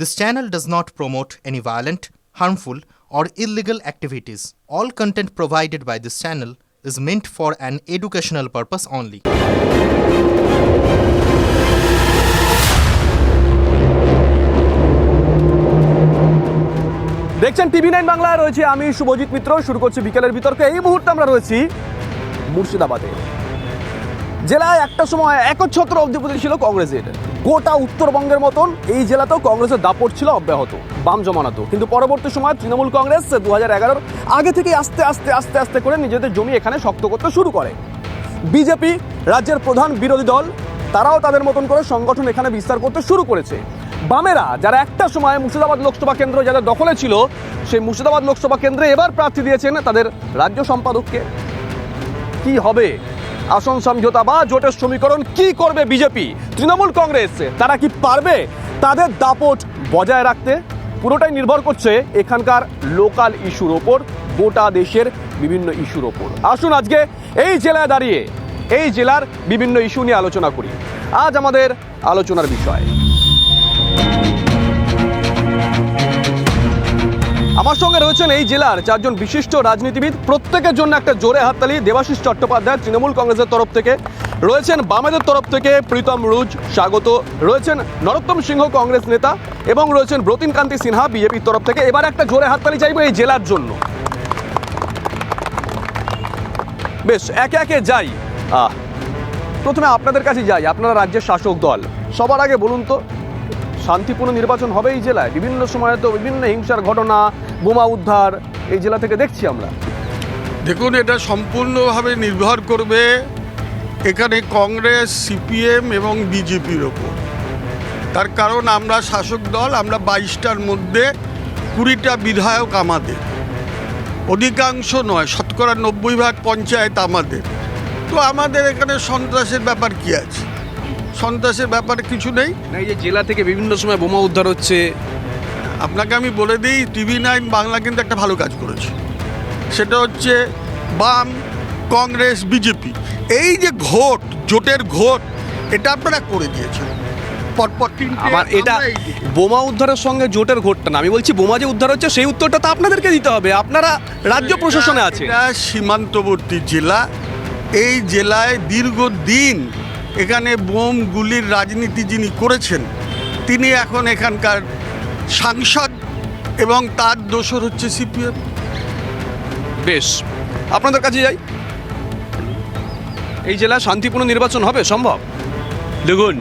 This channel does not promote any violent, harmful, or illegal activities. All content provided by this channel is meant for an educational purpose only. দেখছেন TV nine বাংলায় রয়েছে আমি শুভজিৎ মিত্র শুরু করছি বিকেলের বিতর্কে এই মুহূর্তে আমরা রয়েছি মুর্শিদাবাদে জেলায় একটা সময় একচ্ছত্র অধিপতি ছিল কংগ্রেসের গোটা উত্তরবঙ্গের মতন এই জেলাতেও কংগ্রেসের দাপট ছিল অব্যাহত, বাম জমানাতো কিন্তু পরবর্তী সময় তৃণমূল কংগ্রেস দু হাজার আগে থেকে আস্তে আস্তে আস্তে আস্তে করে নিজেদের জমি এখানে শক্ত করতে শুরু করে। বিজেপি, রাজ্যের প্রধান বিরোধী দল, তারাও তাদের মতন করে সংগঠন এখানে বিস্তার করতে শুরু করেছে। বামেরা, যারা একটা সময় মুর্শিদাবাদ লোকসভা কেন্দ্র যাদের দখলে ছিল, সেই মুর্শিদাবাদ লোকসভা কেন্দ্রে এবার প্রার্থী দিয়েছেন তাদের রাজ্য সম্পাদককে। কি হবে? আসন সমঝোতা বা জোটের সমীকরণ কি করবে বিজেপি? তৃণমূল কংগ্রেস, তারা কি পারবে? তাদের দাপট বজায় রাখতে পুরোটাই নির্ভর করছে এখানকার লোকাল ইস্যুর ওপর, গোটা দেশের বিভিন্ন ইস্যুর ওপর। আসুন আজকে এই জেলায় দাঁড়িয়ে, এই জেলার বিভিন্ন ইস্যু নিয়ে আলোচনা করি। আজ আমাদের আলোচনার বিষয়। আমার সঙ্গে রয়েছেন এই জেলার চারজন বিশিষ্ট রাজনীতিবিদ। প্রত্যেকের জন্য একটা জোরে হাততালি দেবাশিস চট্টোপাধ্যায়, তৃণমূল কংগ্রেসের তরফ থেকে। রয়েছেন বামেদের তরফ থেকে প্রীতম রুজ, স্বাগত। রয়েছেন নরোত্তম সিংহ কংগ্রেস নেতা এবং রয়েছেন ব্রতিন কান্তি সিনহা বিজেপির তরফ থেকে। এবার একটা জোরে হাততালি চাইব এই জেলার জন্য। বেশ, একে একে যাই। প্রথমে আপনাদের কাছে যাই, আপনারা রাজ্যের শাসক দল। সবার আগে বলুন তো শান্তিপূর্ণ নির্বাচন হবে এই জেলায়। বিভিন্ন সময়ে তো বিভিন্ন হিংসার ঘটনা, বোমা উদ্ধার, এই জেলা থেকে দেখছি আমরা। দেখুন, এটা সম্পূর্ণভাবে নির্ভর করবে এখানে কংগ্রেস, সিপিএম এবং বিজেপির ওপর। তার কারণ, আমরা শাসক দল, আমরা বাইশটার মধ্যে কুড়িটা বিধায়ক আমাদের। অধিকাংশ নয়, শতকরা নব্বই ভাগ পঞ্চায়েত আমাদের। তো আমাদের এখানে সন্ত্রাসের ব্যাপার কি আছে? সন্ত্রাসের ব্যাপারে কিছু নেই। না এই যে জেলা থেকে বিভিন্ন সময় বোমা উদ্ধার হচ্ছে। আপনাকে আমি বলে দিই টিভি নাইন বাংলা কিন্তু একটা ভালো কাজ করেছে। সেটা হচ্ছে বাম কংগ্রেস বিজেপি। এই যে ঘোট জোটের ঘোট এটা আপনারা করে দিয়েছেন। পরপর আমার এটা বোমা উদ্ধারের সঙ্গে জোটের ঘটনা না। আমি বলছি বোমা যে উদ্ধার হচ্ছে সেই উত্তরটা তো আপনাদেরকে দিতে হবে। আপনারা রাজ্য প্রশাসনে আছে সীমান্তবর্তী জেলা। এই জেলায় দীর্ঘদিন এখানে বোম গুলির রাজনীতি যিনি করেছেন তিনি এখন এখানকার সাংসদ এবং তার দোষর হচ্ছে সিপিএম। বেশ। আপনাদের কাছে যাই। এই জেলায় শান্তিপূর্ণ নির্বাচন হবে সম্ভব? দেখুন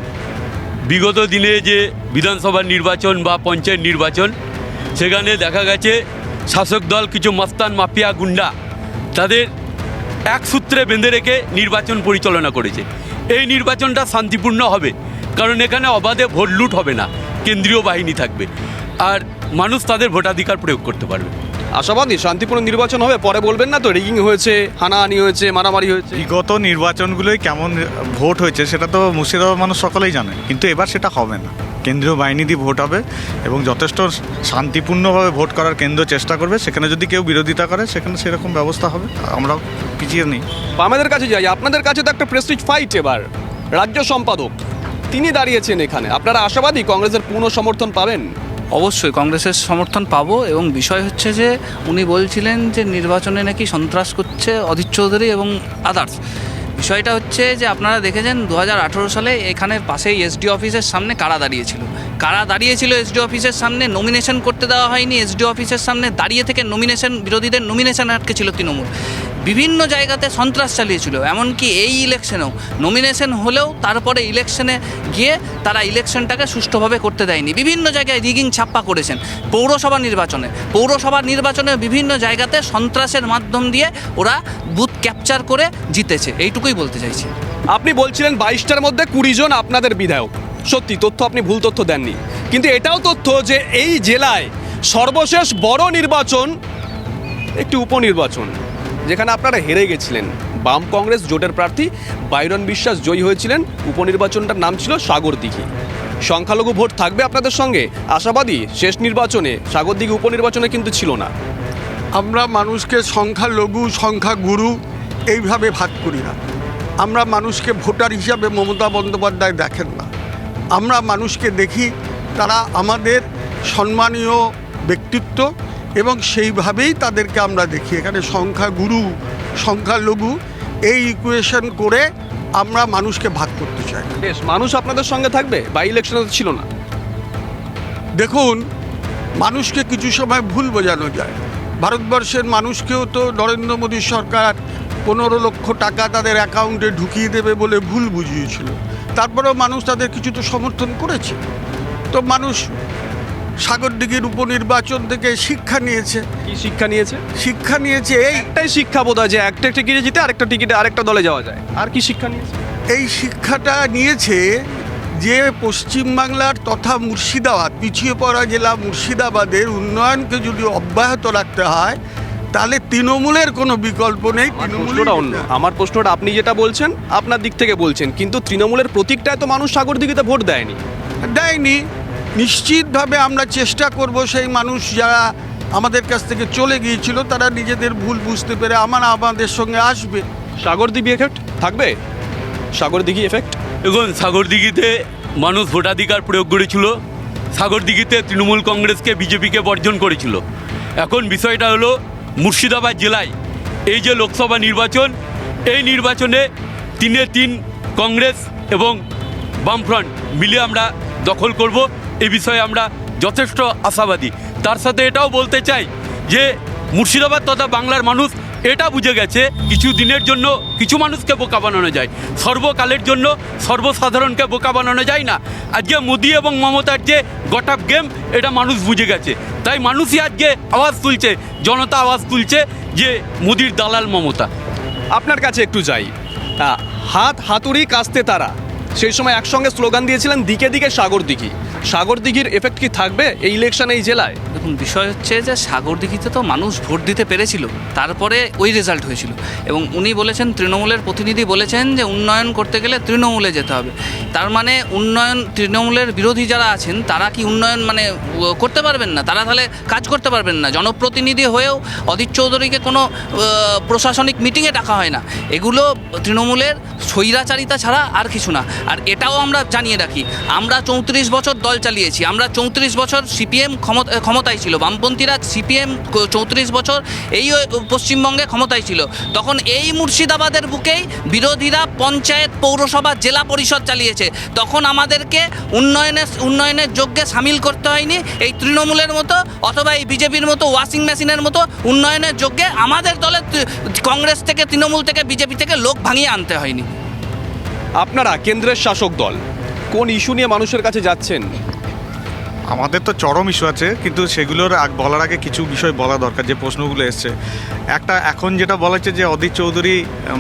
বিগত দিনে যে বিধানসভা নির্বাচন বা পঞ্চায়েত নির্বাচন সেখানে দেখা গেছে শাসক দল কিছু মস্তান মাফিয়া গুন্ডা তাদের এক সূত্রে বেঁধে রেখে নির্বাচন পরিচালনা করেছে। এই নির্বাচনটা শান্তিপূর্ণ হবে কারণ এখানে অবাধে ভোট লুট হবে না কেন্দ্রীয় বাহিনী থাকবে আর মানুষ তাদের ভোটাধিকার প্রয়োগ করতে পারবে। আশাবাদী শান্তিপূর্ণ নির্বাচন হবে পরে বলবেন না তো রিগিং হয়েছে হানাহানি হয়েছে মারামারি হয়েছে। বিগত নির্বাচনগুলোই কেমন ভোট হয়েছে সেটা তো মুর্শিদাবাদ মানুষ সকলেই জানে কিন্তু এবার সেটা হবে না। কেন্দ্রীয় বাহিনী দিয়ে ভোট হবে এবং যথেষ্ট শান্তিপূর্ণভাবে ভোট করার কেন্দ্র চেষ্টা করবে সেখানে যদি কেউ বিরোধিতা করে সেখানে সেরকম ব্যবস্থা হবে। আমরা পিছিয়ে নেই। আমাদের কাছে যাই আপনাদের কাছে তো একটা প্রেস্টিজ ফাইট এবার রাজ্য সম্পাদক তিনি দাঁড়িয়েছেন এখানে। আপনারা আশাবাদী কংগ্রেসের পূর্ণ সমর্থন পাবেন? অবশ্যই কংগ্রেসের সমর্থন পাবো এবং বিষয় হচ্ছে যে উনি বলছিলেন যে নির্বাচনে নাকি সন্ত্রাস করছে অধীর চৌধুরী এবং আদার্স বিষয়টা হচ্ছে যে আপনারা দেখেছেন দু হাজার আঠেরো সালে এখানের পাশেই এসডি অফিসের সামনে কারা দাঁড়িয়েছিল। কারা দাঁড়িয়েছিল এসডি অফিসের সামনে? নমিনেশন করতে দেওয়া হয়নি। এসডি অফিসের সামনে দাঁড়িয়ে থেকে নমিনেশন বিরোধীদের নমিনেশন আটকে ছিল তৃণমূল। বিভিন্ন জায়গাতে সন্ত্রাস চালিয়েছিল, এমনকি এই ইলেকশনেও নমিনেশন হলেও তারপরে ইলেকশনে গিয়ে তারা ইলেকশনটাকে সুষ্ঠুভাবে করতে দেয়নি। বিভিন্ন জায়গায় রিগিং ছাপ্পা করেছেন পৌরসভা নির্বাচনে। পৌরসভা নির্বাচনে বিভিন্ন জায়গাতে সন্ত্রাসের মাধ্যম দিয়ে ওরা বুথ ক্যাপচার করে জিতেছে। এইটুকুই বলতে চাইছি। আপনি বলছিলেন বাইশটার মধ্যে কুড়ি জন আপনাদের বিধায়ক। সত্যি তথ্য আপনি ভুল তথ্য দেননি। কিন্তু এটাও তথ্য যে এই জেলায় সর্বশেষ বড় নির্বাচন একটি উপনির্বাচন যেখানে আপনারা হেরে গেছিলেন। বাম কংগ্রেস জোটের প্রার্থী বাইরন বিশ্বাস জয়ী হয়েছিলেন। উপনির্বাচনটার নাম ছিল সাগর দিঘি সংখ্যালঘু ভোট থাকবে আপনাদের সঙ্গে। আশাবাদী শেষ নির্বাচনে সাগর দিঘি উপনির্বাচনে কিন্তু ছিল না। আমরা মানুষকে সংখ্যালঘু সংখ্যা গুরু এইভাবে ভাগ করি না। আমরা মানুষকে ভোটার হিসাবে মমতা বন্দ্যোপাধ্যায় দেখেন না। আমরা মানুষকে দেখি তারা আমাদের সম্মানীয় ব্যক্তিত্ব এবং সেইভাবেই তাদেরকে আমরা দেখি। এখানে সংখ্যাগুরু সংখ্যালঘু এই ইকুয়েশন করে আমরা মানুষকে ভাগ করতে চাই। বেশ মানুষ আপনাদের সঙ্গে থাকবে? বা ইলেকশনে তো ছিল না। দেখুন মানুষকে কিছু সময় ভুল বোঝানো যায়। ভারতবর্ষের মানুষকেও তো নরেন্দ্র মোদী সরকার পনেরো লক্ষ টাকা তাদের অ্যাকাউন্টে ঢুকিয়ে দেবে বলে ভুল বুঝিয়েছিল। তারপরেও মানুষ তাদের কিছু তো সমর্থন করেছে। তো মানুষ সাগরদিঘির উপনির্বাচন থেকে শিক্ষা নিয়েছে। কি শিক্ষা নিয়েছে? শিক্ষা নিয়েছে এই একটাই শিক্ষা বোধ হয় যে একটা টিকিটে জিতে আরেকটা টিকিটে আরেকটা দলে যাওয়া যায়। আর কি শিক্ষা নিয়েছে? এই শিক্ষাটা নিয়েছে যে পশ্চিমবাংলার তথা মুর্শিদাবাদ পিছিয়ে পড়া জেলা মুর্শিদাবাদের উন্নয়নকে যদি অব্যাহত রাখতে হয় তাহলে তৃণমূলের কোনো বিকল্প নেই আমার প্রশ্নটা অন্য। আমার প্রশ্নটা আপনি যেটা বলছেন আপনার দিক থেকে বলছেন কিন্তু তৃণমূলের প্রতীকটায় তো মানুষ সাগর দিঘিতে ভোট দেয়নি। দেয়নি। নিশ্চিতভাবে আমরা চেষ্টা করব সেই মানুষ যারা আমাদের কাছ থেকে চলে গিয়েছিল তারা নিজেদের ভুল বুঝতে পেরে আমার আমাদের সঙ্গে আসবে। সাগর দিঘি এফেক্ট থাকবে? সাগর দিঘি এফেক্ট দেখুন সাগরদিঘিতে মানুষ ভোটাধিকার প্রয়োগ করেছিল। সাগরদিঘিতে তৃণমূল কংগ্রেসকে বিজেপিকে বর্জন করেছিল। এখন বিষয়টা হলো মুর্শিদাবাদ জেলায় এই যে লোকসভা নির্বাচন, এই নির্বাচনে তিনে তিন কংগ্রেস এবং বামফ্রন্ট মিলে আমরা দখল করব, এ বিষয়ে আমরা যথেষ্ট আশাবাদী। তার সাথে এটাও বলতে চাই যে মুর্শিদাবাদ তথা বাংলার মানুষ এটা বুঝে গেছে, কিছু দিনের জন্য কিছু মানুষকে বোকা বানানো যায়, সর্বকালের জন্য সর্বসাধারণকে বোকা বানানো যায় না। আজকে মোদি এবং মমতার যে গটাপ গেম, এটা মানুষ বুঝে গেছে। তাই মানুষই আজকে আওয়াজ তুলছে, জনতা আওয়াজ তুলছে যে মোদির দালাল মমতা। আপনার কাছে একটু যাই। হাত হাতুড়ি কাস্তে তারা। সেই সময় একসঙ্গে স্লোগান দিয়েছিলেন, দিকে দিকে সাগর দিঘি। সাগর দিঘির এফেক্ট কি থাকবে এই ইলেকশন এই জেলায়? দেখুন, বিষয় হচ্ছে যে সাগরদিঘিতে তো মানুষ ভোট দিতে পেরেছিল, তারপরে ওই রেজাল্ট হয়েছিল। এবং উনি বলেছেন, তৃণমূলের প্রতিনিধি বলেছেন যে উন্নয়ন করতে গেলে তৃণমূলে যেতে হবে। তার মানে উন্নয়ন, তৃণমূলের বিরোধী যারা আছেন, তারা কি উন্নয়ন মানে করতে পারবেন না? তারা তাহলে কাজ করতে পারবেন না। জনপ্রতিনিধি হয়েও অদিত চৌধুরীকে কোনো প্রশাসনিক মিটিংয়ে ডাকা হয় না। এগুলো তৃণমূলের স্বৈরাচারিতা ছাড়া আর কিছু না। আর এটাও আমরা জানিয়ে রাখি, আমরা চৌত্রিশ বছর দল চালিয়েছি। আমরা চৌত্রিশ বছর সিপিএম ক্ষমতায় ছিল। বামপন্থীরা সিপিএম চৌত্রিশ বছর এই পশ্চিমবঙ্গে ক্ষমতায় ছিল। তখন এই মুর্শিদাবাদের বুকেই বিরোধীরা পঞ্চায়েত পৌরসভা জেলা পরিষদ চালিয়েছে। তখন আমাদেরকে উন্নয়নের উন্নয়নের যোগ্যে সামিল করতে হয়নি। এই তৃণমূলের মতো অথবা এই বিজেপির মতো ওয়াশিং মেশিনের মতো উন্নয়নের যোগ্যে আমাদের দলের কংগ্রেস থেকে, তৃণমূল থেকে, বিজেপি থেকে লোক ভাঙিয়ে আনতে হয়নি। আপনারা কেন্দ্রের শাসক দল কোন ইস্যু নিয়ে মানুষের কাছে যাচ্ছেন? আমাদের তো চরম ইস্যু আছে কিন্তু সেগুলোর আগ বলার আগে কিছু বিষয় বলা দরকার যে প্রশ্নগুলো এসছে। একটা এখন যেটা বলা হচ্ছে যে অদিত চৌধুরী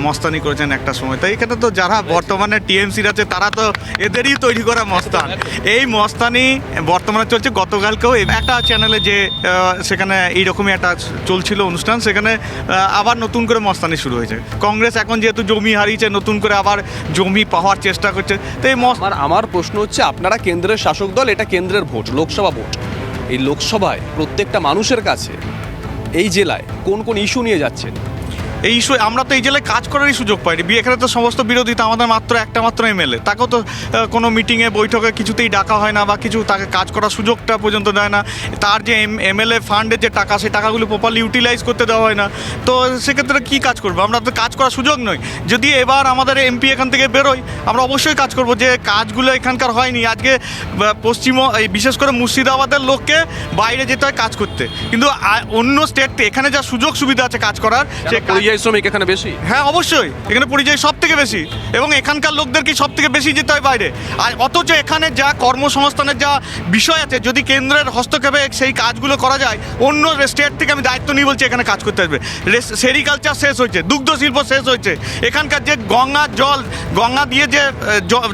মস্তানি করেছেন একটা সময়। তাই এখানে তো যারা বর্তমানে টিএমসির আছে তারা তো এদেরই তৈরি করা মস্তান। এই মস্তানি বর্তমানে চলছে গতকালকেও একটা চ্যানেলে যে সেখানে এইরকমই একটা চলছিল অনুষ্ঠান সেখানে আবার নতুন করে মস্তানি শুরু হয়েছে। কংগ্রেস এখন যেহেতু জমি হারিয়েছে নতুন করে আবার জমি পাওয়ার চেষ্টা করছে। তো এই আমার প্রশ্ন হচ্ছে আপনারা কেন্দ্রের শাসক দল এটা কেন্দ্রের ভোট। লোকসভা ভোট। এই লোকসভায় প্রত্যেকটা মানুষের কাছে এই জেলায় কোন কোন ইস্যু নিয়ে যাচ্ছেন? এই আমরা তো এই জেলায় কাজ করারই সুযোগ পাইনি। এখানে তো সমস্ত বিরোধিতা আমাদের মাত্র একটা মাত্র এমএলএ তাকেও তো কোনো মিটিংয়ে বৈঠকে কিছুতেই ডাকা হয় না বা কিছু তাকে কাজ করার সুযোগটা পর্যন্ত দেয় না। তার যে এম এমএলএ ফান্ডের যে টাকা, সেই টাকাগুলো প্রপারলি ইউটিলাইজ করতে দেওয়া হয় না। তো সেক্ষেত্রে কী কাজ করব? আমরা তো কাজ করার সুযোগ নয় যদি এবার আমাদের এমপি এখান থেকে বেরোয়, আমরা অবশ্যই কাজ করব যে কাজগুলো এখানকার হয়নি। আজকে পশ্চিম এই বিশেষ করে মুর্শিদাবাদের লোককে বাইরে যেতে হয় কাজ করতে। কিন্তু অন্য স্টেট এখানে যা সুযোগ সুবিধা আছে কাজ করার, সে কাজ- পরিযায়ী শ্রমিক এখানে বেশি? হ্যাঁ অবশ্যই। এখানে পরিযায়ী সব থেকে বেশি? এবং এখানকার লোকদেরকে সব থেকে বেশি যেতে হয় বাইরে? আর অথচ এখানে যা কর্মসংস্থানের যা বিষয় আছে, যদি কেন্দ্রের হস্তক্ষেপে সেই কাজগুলো করা যায়, অন্য স্টেট থেকে আমি দায়িত্ব নিয়ে বলছি এখানে কাজ করতে আসবে। সেরিকালচার শেষ হয়েছে, দুগ্ধ শিল্প শেষ হয়েছে। এখানকার যে গঙ্গার জল, গঙ্গা দিয়ে যে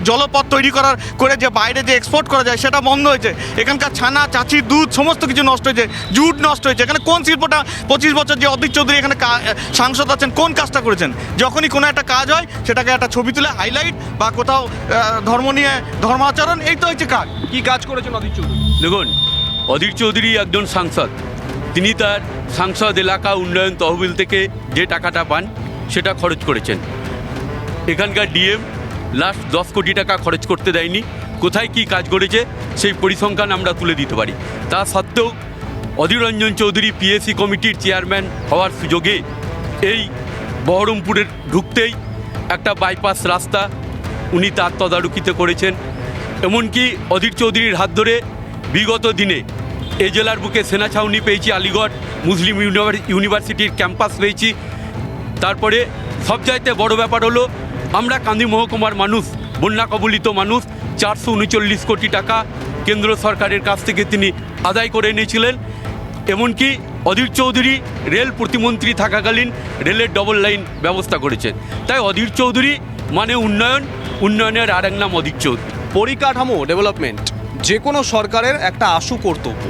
জলপথ তৈরি করার করে যে বাইরে যে এক্সপোর্ট করা যায়, সেটা বন্ধ হয়েছে। এখানকার ছানা, চাচি, দুধ, সমস্ত কিছু নষ্ট হয়েছে, জুট নষ্ট হয়েছে। এখানে কোন শিল্পটা পঁচিশ বছর যে অদিত চৌধুরী এখানে সাংসদ আছেন, কোন কাজটা করেছেন? যখনই কোনো একটা কাজ হয় সেটাকে একটা ছবি তুলে হাইলাইট বা কোথাও ধর্ম নিয়ে ধর্মাচরণ এই তো হচ্ছে কাজ। কি কাজ করেছেন অধীর চৌধুরী? দেখুন অধীর চৌধুরী একজন সাংসদ। তিনি তার সাংসদ এলাকা উন্নয়ন তহবিল থেকে যে টাকাটা পান সেটা খরচ করেছেন। এখানকার ডিএম লাস্ট দশ কোটি টাকা খরচ করতে দেয়নি। কোথায় কি কাজ করেছে সেই পরিসংখ্যান আমরা তুলে দিতে পারি। তা সত্ত্বেও অধীর রঞ্জন চৌধুরী পিএসসি কমিটির চেয়ারম্যান হওয়ার সুযোগে এই বহরমপুরের ঢুকতেই একটা বাইপাস রাস্তা উনি তার তদারকিতে করেছেন। এমনকি অধীর চৌধুরীর হাত ধরে বিগত দিনে এই জেলার বুকে সেনা ছাউনি পেয়েছি, আলিগড় মুসলিম ইউনিভার্সিটির ক্যাম্পাস পেয়েছি। তারপরে সবচাইতে বড় ব্যাপার হলো, আমরা কান্দি মহকুমার মানুষ, বন্যা কবলিত মানুষ, চারশো উনচল্লিশ কোটি টাকা কেন্দ্র সরকারের কাছ থেকে তিনি আদায় করে নিয়েছিলেন এমনকি অধীর চৌধুরী রেল প্রতিমন্ত্রী থাকাকালীন রেলের ডবল লাইন ব্যবস্থা করেছেন। তাই অধীর চৌধুরী মানে উন্নয়ন উন্নয়নের আর এক নাম অধীর চৌধুরী। পরিকাঠামো ডেভেলপমেন্ট যে কোনো সরকারের একটা আশু কর্তব্য।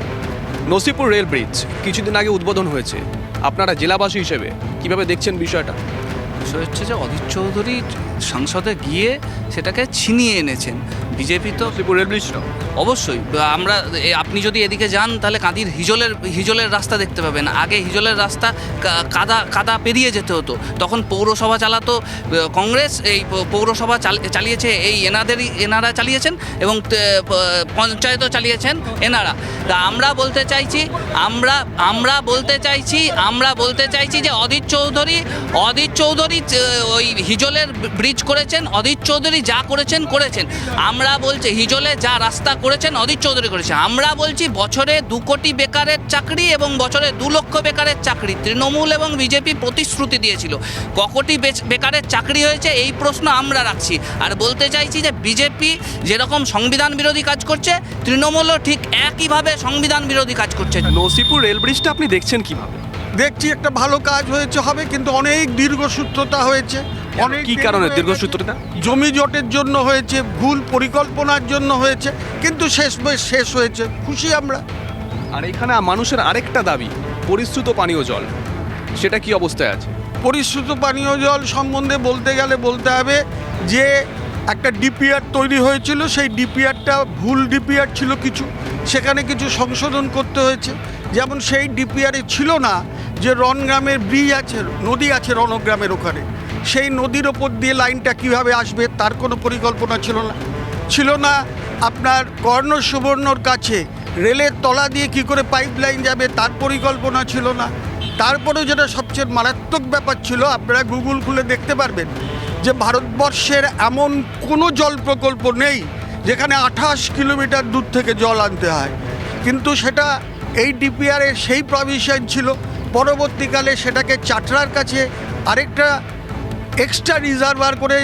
নসিপুর রেল ব্রিজ কিছুদিন আগে উদ্বোধন হয়েছে। আপনারা জেলাবাসী হিসেবে কীভাবে দেখছেন বিষয়টা? বিষয় হচ্ছে যে অধীর চৌধুরী সংসদে গিয়ে সেটাকে ছিনিয়ে এনেছেন। বিজেপি তো অবশ্যই। আমরা আপনি যদি এদিকে যান তাহলে কাঁদির হিজলের হিজলের রাস্তা দেখতে পাবেন। আগে হিজলের রাস্তা কাদা কাদা পেরিয়ে যেতে হতো। তখন পৌরসভা চালাতো। কংগ্রেস এই পৌরসভা চালিয়েছে এই এনাদেরই এনারা চালিয়েছেন এবং পঞ্চায়েতও চালিয়েছেন এনারা। তা আমরা বলতে চাইছি আমরা আমরা বলতে চাইছি আমরা বলতে চাইছি যে অধীর চৌধুরী অধীর চৌধুরী ওই হিজলের ব্রিজ করেছেন অধীর চৌধুরী যা করেছেন করেছেন। আমরা বলছি হিজলে যা রাস্তা করেছেন অধীর চৌধুরী করেছেন। আমরা বলছি বছরে দু কোটি বেকারের চাকরি এবং বছরে দু লক্ষ বেকারের চাকরি। তৃণমূল এবং বিজেপি প্রতিশ্রুতি দিয়েছিল। ক কোটি বেচ- বেকারের চাকরি হয়েছে এই প্রশ্ন আমরা রাখছি। আর বলতে চাইছি যে বিজেপি যেরকম সংবিধান বিরোধী কাজ করছে তৃণমূলও ঠিক একইভাবে সংবিধান বিরোধী কাজ করছে। নসিপুর রেল ব্রিজটা আপনি দেখছেন কীভাবে? দেখছি একটা ভালো কাজ হয়েছে হবে কিন্তু অনেক দীর্ঘসূত্রতা হয়েছে। অনেক কি কারণে? দীর্ঘসূত্রতা জমি জটের জন্য হয়েছে ভুল পরিকল্পনার জন্য হয়েছে কিন্তু শেষ বেশ শেষ হয়েছে। খুশি আমরা। আর এখানে মানুষের আরেকটা দাবি পরিশ্রুত পানীয় জল। সেটা কি অবস্থায় আছে? পরিশ্রুত পানীয় জল সম্বন্ধে বলতে গেলে বলতে হবে যে একটা ডিপিআর তৈরি হয়েছিল সেই ডিপিআরটা ভুল ডিপিআর ছিল কিছু। সেখানে কিছু সংশোধন করতে হয়েছে। যেমন সেই ডিপিআরে ছিল না যে রনগ্রামের ব্রিজ আছে নদী আছে রণগ্রামের ওখানে। সেই নদীর ওপর দিয়ে লাইনটা কীভাবে আসবে তার কোনো পরিকল্পনা ছিল না। ছিল না আপনার কর্ণ সুবর্ণর কাছে। রেলের তলা দিয়ে কি করে পাইপ লাইন যাবে তার পরিকল্পনা ছিল না। তারপরেও যেটা সবচেয়ে মারাত্মক ব্যাপার ছিল, আপনারা গুগল খুলে দেখতে পারবেন যে ভারতবর্ষের এমন কোনো জল প্রকল্প নেই যেখানে আঠাশ কিলোমিটার দূর থেকে জল আনতে হয়। কিন্তু সেটা এই ডিপিআরের সেই প্রভিশন ছিল। পরবর্তীকালে সেটাকে চাটরার কাছে আরেকটা এক্সট্রা রিজার্ভার করে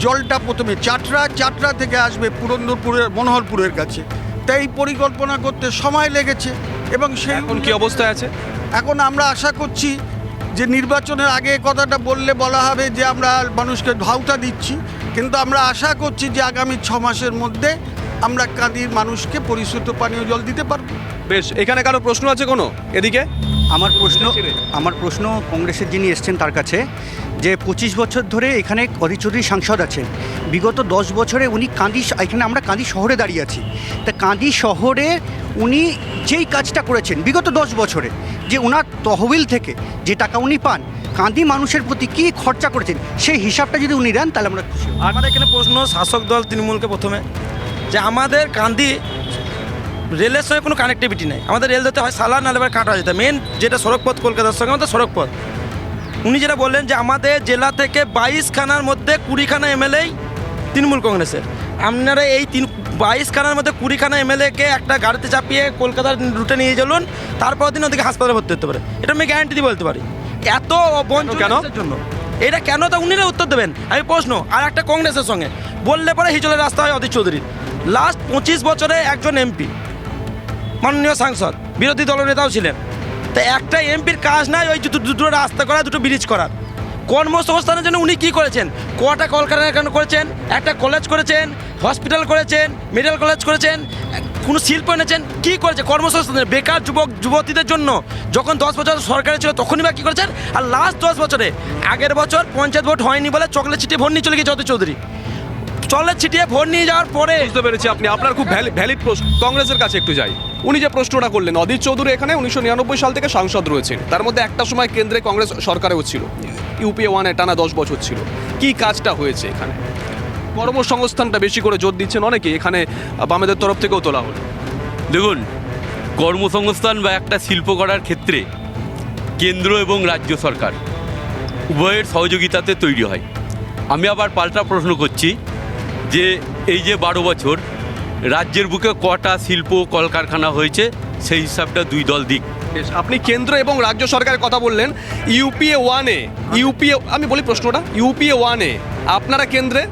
জলটা প্রথমে চাটরা চাটরা থেকে আসবে পুরন্দরপুরের মনোহরপুরের কাছে। তাই এই পরিকল্পনা করতে সময় লেগেছে এবং সেই এখন কি অবস্থায় আছে? এখন আমরা আশা করছি যে নির্বাচনের আগে কথাটা বললে বলা হবে যে আমরা মানুষকে ধাউটা দিচ্ছি। কিন্তু আমরা আশা করছি যে আগামী ছ মাসের মধ্যে আমরা কাঁদির মানুষকে পরিশুদ্ধ পানীয় জল দিতে পারব। বেশ এখানে কারও প্রশ্ন আছে কোনো? এদিকে? আমার প্রশ্ন আমার প্রশ্ন কংগ্রেসের যিনি এসছেন তার কাছে যে পঁচিশ বছর ধরে এখানে অধীর চৌধুরী সাংসদ আছেন। বিগত দশ বছরে উনি কাঁদি এখানে আমরা কাঁদি শহরে দাঁড়িয়ে আছি। তা কাঁদি শহরে উনি যেই কাজটা করেছেন বিগত দশ বছরে যে ওনার তহবিল থেকে যে টাকা উনি পান কাঁদি মানুষের প্রতি কী খরচা করেছেন সেই হিসাবটা যদি উনি দেন তাহলে আমরা খুশি আমার এখানে প্রশ্ন শাসক দল তৃণমূলকে প্রথমে? যে আমাদের কান্দি রেলের সঙ্গে কোনো কানেক্টিভিটি নেই। আমাদের রেল ধরতে হয় সালা নালে কাটা যেতে মেন যেটা সড়কপথ কলকাতার সঙ্গে আমাদের সড়কপথ। উনি যেটা বললেন যে আমাদের জেলা থেকে বাইশ খানার মধ্যে কুড়িখানা এমএলএই তৃণমূল কংগ্রেসের। আপনারা এই তিন বাইশ খানার মধ্যে কুড়িখানা এমএলএকে একটা গাড়িতে চাপিয়ে কলকাতার রুটে নিয়ে চলুন তারপর দিন ওদিকে হাসপাতালে ভর্তি হতে পারে এটা আমি গ্যারান্টি দিয়ে বলতে পারি। এত বঞ্চনা কেন? এটা কেন? তা উনিরা উত্তর দেবেন। আমি প্রশ্ন আর একটা কংগ্রেসের সঙ্গে। বললে পরে হিজলের রাস্তা হয় অধীর চৌধুরীর। লাস্ট পঁচিশ বছরে একজন এমপি। মাননীয় সাংসদ, বিরোধী দলনেতাও ছিলেন। তা একটা এমপির কাজ নাই ওই দুটো রাস্তা করা, দুটো ব্রিজ করার কর্মসংস্থানের জন্য উনি কি করেছেন? কটা কলকারখানা করেছেন, একটা কলেজ করেছেন হসপিটাল করেছেন মেডিকেল কলেজ করেছেন, কোনো শিল্প এনেছেন, কি করেছে কর্মসংস্থানের বেকার যুবক, যুবতীদের জন্য যখন দশ বছর সরকারে ছিল তখনই বা কী করেছেন? আর লাস্ট দশ বছরে, আগের বছর পঞ্চায়েত ভোট হয়নি বলে চকলেট ছিটিয়ে ভোট নিয়ে চলে গিয়েছে অতি চৌধুরী। চকলেট ছিটিয়ে ভোট নিয়ে যাওয়ার পরে বুঝতে পেরেছি আপনি, আপনার খুব ভ্যালিড প্রশ্ন। কংগ্রেসের কাছে একটু যাই। উনি যে প্রশ্নটা করলেন, অধীর চৌধুরী এখানে উনিশশো নিরানব্বই সাল থেকে সাংসদ রয়েছেন। তার মধ্যে একটা সময় কেন্দ্রে কংগ্রেস সরকারেও ছিল। ইউপিএ ওয়ানে টানা দশ বছর ছিল। কি কাজটা হয়েছে এখানে? কর্মসংস্থানটা বেশি করে জোর দিচ্ছেন অনেকে, এখানে বামেদের তরফ থেকেও তোলা হলো। দেখুন, কর্মসংস্থান বা একটা শিল্প করার ক্ষেত্রে কেন্দ্র এবং রাজ্য সরকার উভয়ের সহযোগিতাতে তৈরি হয়। আমি আবার পাল্টা প্রশ্ন করছি যে এই যে বারো বছর রাজ্যের বুকে কটা শিল্প কলকারখানা হয়েছে সেই হিসাবটা দুই দল দিক। আপনি কেন্দ্র এবং রাজ্য সরকারের কথা বললেন ইউপিএ ওয়ানে ইউপিএ আমি বলি প্রশ্নটা ইউপিএ ওয়ানে আপনারা কেন্দ্রে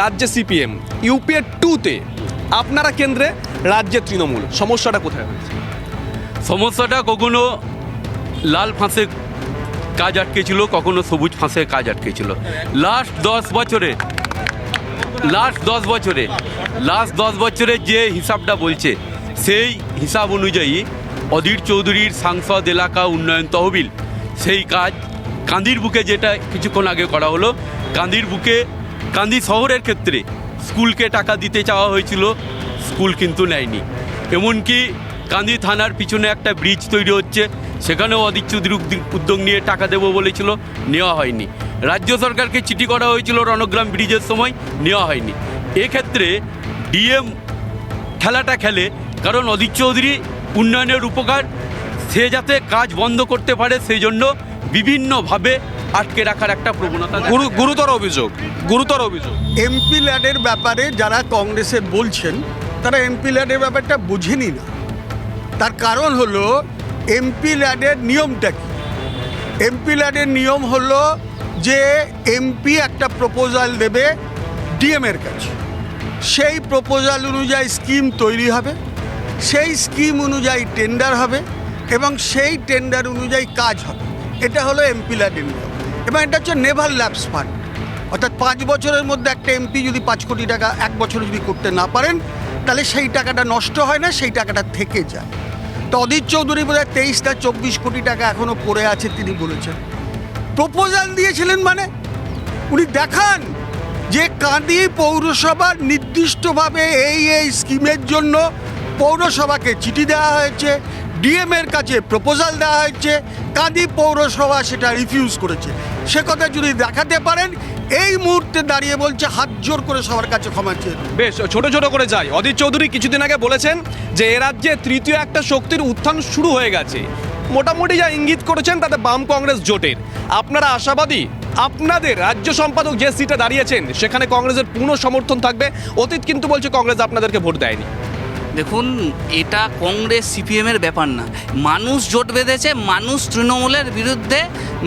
রাজ্যে সিপিএম ইউপিএ টুতে আপনারা কেন্দ্রে রাজ্যে তৃণমূল সমস্যাটা কোথায় হয়েছে? সমস্যাটা কখনো লাল ফাঁসে কাজ আটকেছিল কখনো সবুজ ফাঁসে কাজ আটকেছিল। লাস্ট দশ বছরে লাস্ট দশ বছরে লাস্ট দশ বছরে যে হিসাবটা বলছে, সেই হিসাব অনুযায়ী অধীর চৌধুরীর সাংসদ এলাকা উন্নয়ন তহবিল, সেই কাজ কান্দির বুকে যেটা কিছুক্ষণ আগে করা হলো কান্দির বুকে কান্দি শহরের ক্ষেত্রে স্কুলকে টাকা দিতে চাওয়া হয়েছিল, স্কুল কিন্তু নেয়নি। এমনকি কান্দি থানার পিছনে একটা ব্রিজ তৈরি হচ্ছে, সেখানেও অধীর চৌধুরী উদ্যোগ নিয়ে টাকা দেবো বলেছিল, নেওয়া হয়নি। রাজ্য সরকারকে চিঠি করা হয়েছিল রণগ্রাম ব্রিজের সময় নেওয়া হয়নি। এক্ষেত্রে ডিএম খেলাটা খেলে কারণ অদিত চৌধুরী উন্নয়নের উপকার সে যাতে কাজ বন্ধ করতে পারে সেই জন্য বিভিন্নভাবে আটকে রাখার একটা প্রবণতা গুরু গুরুতর অভিযোগ গুরুতর অভিযোগ। এমপি ল্যাডের ব্যাপারে যারা কংগ্রেসের বলছেন তারা এমপি ল্যাডের ব্যাপারটা বুঝেনি না। তার কারণ হলো এমপি ল্যাডের নিয়মটা কি? এমপি ল্যাডের নিয়ম হলো যে এমপি একটা প্রপোজাল দেবে ডিএমের কাছে। সেই প্রপোজাল অনুযায়ী স্কিম তৈরি হবে, সেই স্কিম অনুযায়ী টেন্ডার হবে এবং সেই টেন্ডার অনুযায়ী কাজ হবে। এটা হলো এমপি ল্যাডের নিয়ম এবং এটা হচ্ছে নেভাল ল্যাপস ফান্ড অর্থাৎ পাঁচ বছরের মধ্যে একটা এমপি যদি পাঁচ কোটি টাকা এক বছরে যদি করতে না পারেন, তাহলে সেই টাকাটা নষ্ট হয় না, সেই টাকাটা থেকে যায়। তো অধীর চৌধুরী বোধহয় তেইশ না চব্বিশ কোটি টাকা এখনও পড়ে আছে তিনি বলেছেন। প্রপোজাল দিয়েছিলেন মানে? উনি দেখান যে কাঁদি পৌরসভার নির্দিষ্টভাবে এই এই স্কিমের জন্য পৌরসভাকে চিঠি দেওয়া হয়েছে, ডিএম এর কাছে প্রপোজাল দেওয়া হয়েছে, কাঁদি পৌরসভা সেটা রিফিউজ করেছে। সে কথা যদি দেখাতে পারেন, এই মুহূর্তে দাঁড়িয়ে বলছে, হাত জোর করে সবার কাছে ক্ষমা চেয়ে বেশ, ছোট ছোট করে যাই। অধীর চৌধুরী কিছুদিন আগে বলেছেন যে এ রাজ্যে তৃতীয় একটা শক্তির উত্থান শুরু হয়ে গেছে। মোটামুটি যা ইঙ্গিত করেছেন তাতে বাম কংগ্রেস জোটের। আপনারা আশাবাদী? আপনাদের রাজ্য সম্পাদক যে সিটে দাঁড়িয়েছেন, সেখানে কংগ্রেসের পূর্ণ সমর্থন থাকবে। অতীত কিন্তু বলছে কংগ্রেস আপনাদেরকে ভোট দেয়নি। দেখুন, এটা কংগ্রেস সিপিএমের ব্যাপার না। মানুষ জোট বেঁধেছে, মানুষ তৃণমূলের বিরুদ্ধে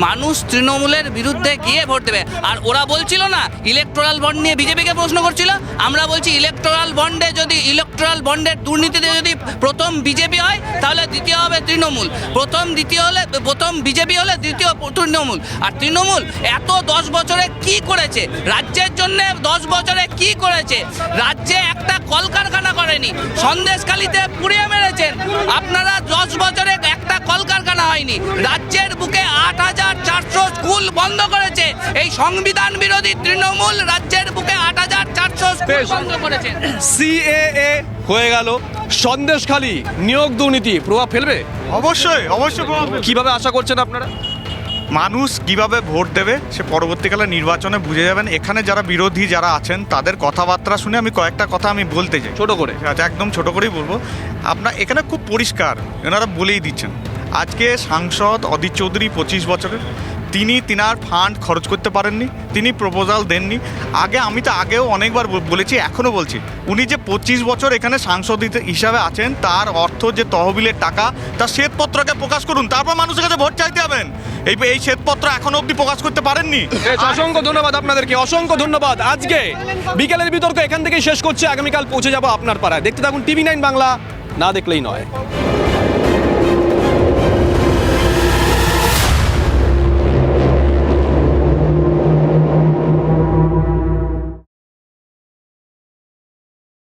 মানুষ তৃণমূলের বিরুদ্ধে গিয়ে ভোট দেবে। আর ওরা বলছিল না ইলেকট্রাল বন্ড নিয়ে বিজেপিকে প্রশ্ন করছিল। আমরা বলছি ইলেকট্রাল বন্ডে যদি ইলেকট্রাল বন্ডের দুর্নীতিতে যদি প্রথম বিজেপি হয়, তাহলে দ্বিতীয় হবে তৃণমূল। প্রথম দ্বিতীয় হলে, প্রথম বিজেপি হলে দ্বিতীয় তৃণমূল। আর তৃণমূল এত দশ বছরে কি করেছে? রাজ্যের জন্য দশ বছরে কি করেছে? রাজ্যে একটা কলকারখানা করেনি। সন্দেশখালিতে পুড়িয়ে মেরেছেন। আপনারা দশ বছরে একটা কলকারখানা হয়নি। রাজ্যের বুকে চারশো স্কুল বন্ধ করেছে। এই সংবিধান বিরোধী তৃণমূল রাজ্যের বুকে আট হাজার চারশো স্কুল। বন্ধ করেছে। সিএএ হয়ে গেল। সন্দেশখালী নিয়োগ দুর্নীতি প্রভাব ফেলবে? অবশ্যই অবশ্যই। কীভাবে আশা করছেন আপনারা? মানুষ কীভাবে ভোট দেবে সে পরবর্তীকালে নির্বাচনে বুঝে যাবেন। এখানে যারা বিরোধী যারা আছেন তাদের কথাবার্তা শুনে আমি কয়েকটা কথা আমি বলতে চাই। ছোট করে। আচ্ছা একদম ছোট করেই বলব। আপনার এখানে খুব পরিষ্কার এনারা বলেই দিচ্ছেন। আজকে সাংসদ অদিত চৌধুরী পঁচিশ বছরের তিনি তিনার ফান্ড খরচ করতে পারেননি, তিনি প্রপোজাল দেননি। আগে আমি তো আগেও অনেকবার বলেছি, এখনও বলছি, উনি যে পঁচিশ বছর এখানে সাংসদ হিসাবে আছেন, তার অর্থ যে তহবিলের টাকা, তার শ্বেতপত্রকে প্রকাশ করুন, তারপর মানুষের কাছে ভোট চাইতে হবেন এই এই শ্বেতপত্র এখনও অবধি প্রকাশ করতে পারেননি। অসংখ্য ধন্যবাদ আপনাদেরকে, অসংখ্য ধন্যবাদ। আজকে বিকেলের বিতর্ক এখান থেকেই শেষ করছে, আগামীকাল পৌঁছে যাব আপনার পাড়ায়। দেখতে থাকুন টিভি নাইন বাংলা, না দেখলেই নয়।